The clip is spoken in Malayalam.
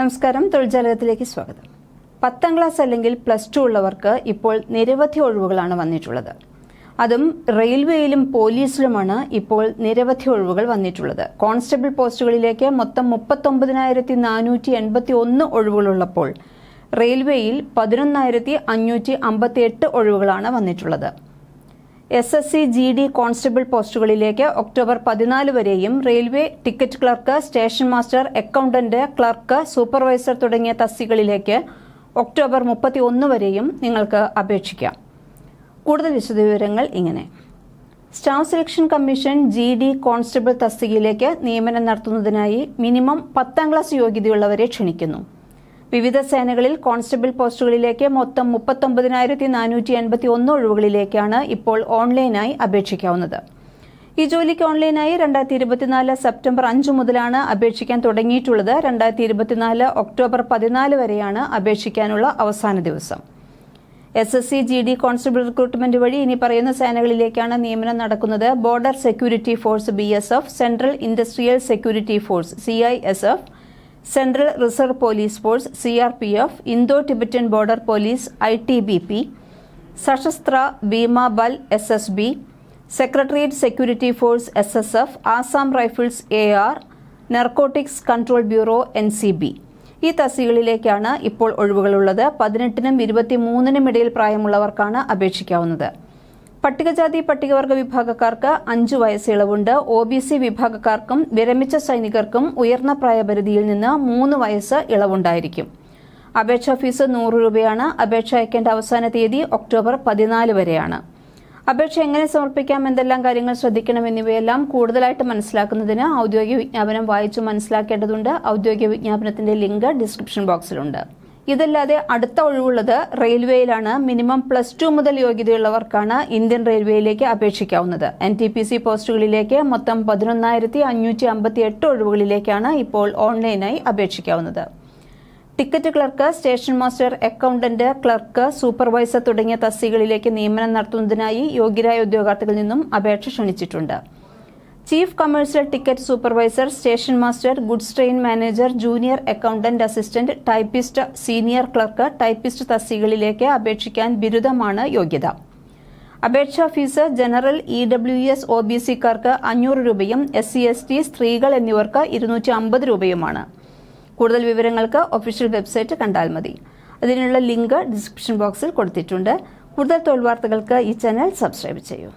നമസ്കാരം. തൊഴിൽജാലകത്തിലേക്ക് സ്വാഗതം. പത്താം ക്ലാസ് അല്ലെങ്കിൽ പ്ലസ് ടു ഉള്ളവർക്ക് ഇപ്പോൾ നിരവധി ഒഴിവുകളാണ് വന്നിട്ടുള്ളത്. അതും റെയിൽവേയിലും പോലീസിലുമാണ് ഇപ്പോൾ നിരവധി ഒഴിവുകൾ വന്നിട്ടുള്ളത്. കോൺസ്റ്റബിൾ പോസ്റ്റുകളിലേക്ക് മൊത്തം മുപ്പത്തൊമ്പതിനായിരത്തി നാനൂറ്റി എൺപത്തി ഒന്ന് ഒഴിവുകളുള്ളപ്പോൾ റെയിൽവേയിൽ പതിനൊന്നായിരത്തി അഞ്ഞൂറ്റി അമ്പത്തി എട്ട് ഒഴിവുകളാണ് വന്നിട്ടുള്ളത്. S S C G D constable പോസ്റ്റുകളിലേക്ക് October പതിനാല് വരെയും railway ticket clerk station master accountant clerk supervisor തുടങ്ങിയ തസ്തികളിലേക്ക് ഒക്ടോബർ മുപ്പത്തി ഒന്ന് വരെയും നിങ്ങൾക്ക് അപേക്ഷിക്കാം. കൂടുതൽ വിശദവിവരങ്ങൾ ഇങ്ങനെ. Staff selection commission G D constable തസ്തികയിലേക്ക് നിയമനം നടത്തുന്നതിനായി മിനിമം പത്താം ക്ലാസ് യോഗ്യതയുള്ളവരെ ക്ഷണിക്കുന്നു. വിവിധ സേനകളിൽ കോൺസ്റ്റബിൾ പോസ്റ്റുകളിലേക്ക് മൊത്തം മുപ്പത്തൊമ്പതിനായിരത്തി നാനൂറ്റി എൺപത്തി ഒന്ന് ഒഴിവുകളിലേക്കാണ് ഇപ്പോൾ ഓൺലൈനായി അപേക്ഷിക്കാവുന്നത്. ഈ ജോലിക്ക് ഓൺലൈനായി രണ്ടായിരത്തി ഇരുപത്തിനാല് സെപ്റ്റംബർ അഞ്ച് മുതലാണ് അപേക്ഷിക്കാൻ തുടങ്ങിയിട്ടുള്ളത്. രണ്ടായിരത്തി ഇരുപത്തിനാല് ഒക്ടോബർ പതിനാല് വരെയാണ് അപേക്ഷിക്കാനുള്ള അവസാന ദിവസം. S S C G D constable recruitment വഴി ഇനി പറയുന്ന സേനകളിലേക്കാണ് നിയമനം നടക്കുന്നത്. Border security force B S F central industrial security force C I S F central reserve police force C R P F Indo Tibetan border police I T B P Sashastra Bhima Bal S S B secretariat security force S S F Assam rifles A R narcotics control bureau N C B. ഈ തസ്തികളിലേക്കാണ് ഇപ്പോൾ ഒഴിവുകളുള്ളത്. പതിനെട്ടിനും ഇരുപത്തിമൂന്നിനും ഇടയിൽ പ്രായമുള്ളവർക്കാണ് അപേക്ഷിക്കാവുന്നത്. പട്ടികജാതി പട്ടികവർഗ വിഭാഗക്കാർക്ക് അഞ്ചു വയസ്സ് ഇളവുണ്ട്. ഒ ബി സി വിഭാഗക്കാർക്കും വിരമിച്ച സൈനികർക്കും ഉയർന്ന പ്രായപരിധിയിൽ നിന്ന് മൂന്ന് വയസ്സ് ഇളവുണ്ടായിരിക്കും. അപേക്ഷാ ഫീസ് നൂറ് രൂപയാണ്. അപേക്ഷ അയക്കേണ്ട അവസാന തീയതി ഒക്ടോബർ പതിനാല് വരെയാണ്. അപേക്ഷ എങ്ങനെ സമർപ്പിക്കാം എന്തെല്ലാം കാര്യങ്ങൾ ശ്രദ്ധിക്കണം എന്നിവയെല്ലാം കൂടുതലായിട്ട് മനസ്സിലാക്കുന്നതിന് ഔദ്യോഗിക വിജ്ഞാപനം വായിച്ചു മനസ്സിലാക്കേണ്ടതുണ്ട്. ഔദ്യോഗിക വിജ്ഞാപനത്തിന്റെ ലിങ്ക് ഡിസ്ക്രിപ്ഷൻ ബോക്സിലുണ്ട്. ഇതല്ലാതെ അടുത്ത ഒഴിവുള്ളത് റെയിൽവേയിലാണ്. മിനിമം പ്ലസ് ടു മുതൽ യോഗ്യതയുള്ളവർക്കാണ് ഇന്ത്യൻ റെയിൽവേയിലേക്ക് അപേക്ഷിക്കാവുന്നത്. എൻ ടി പി സി പോസ്റ്റുകളിലേക്ക് മൊത്തം പതിനൊന്നായിരത്തി അഞ്ഞൂറ്റി അമ്പത്തി എട്ട് ഒഴിവുകളിലേക്കാണ് ഇപ്പോൾ ഓൺലൈനായി അപേക്ഷിക്കാവുന്നത്. Ticket clerk station master accountant clerk supervisor തുടങ്ങിയ തസ്തികളിലേക്ക് നിയമനം നടത്തുന്നതിനായി യോഗ്യരായ ഉദ്യോഗാർത്ഥികളിൽ നിന്നും അപേക്ഷ ക്ഷണിച്ചിട്ടുണ്ട്. Chief commercial ticket supervisor station master goods train manager junior accountant assistant typist senior clerk typist തസ്തികളിലേക്ക് അപേക്ഷിക്കാൻ ബിരുദമാണ് യോഗ്യത. അപേക്ഷാ fees general E W S O B സിക്കാർക്ക് അഞ്ഞൂറ് രൂപയും എസ് സി എസ് ടി സ്ത്രീകൾ എന്നിവർക്ക് ഇരുന്നൂറ്റി അമ്പത് രൂപയുമാണ്. കൂടുതൽ വിവരങ്ങൾക്ക് ഒഫീഷ്യൽ വെബ്സൈറ്റ് കണ്ടാൽ മതി. അതിനുള്ള ലിങ്ക് ഡിസ്ക്രിപ്ഷൻ ബോക്സിൽ കൊടുത്തിട്ടുണ്ട്. കൂടുതൽ തൊഴിൽ വാർത്തകൾക്ക് ഈ ചാനൽ സബ്സ്ക്രൈബ് ചെയ്യൂ.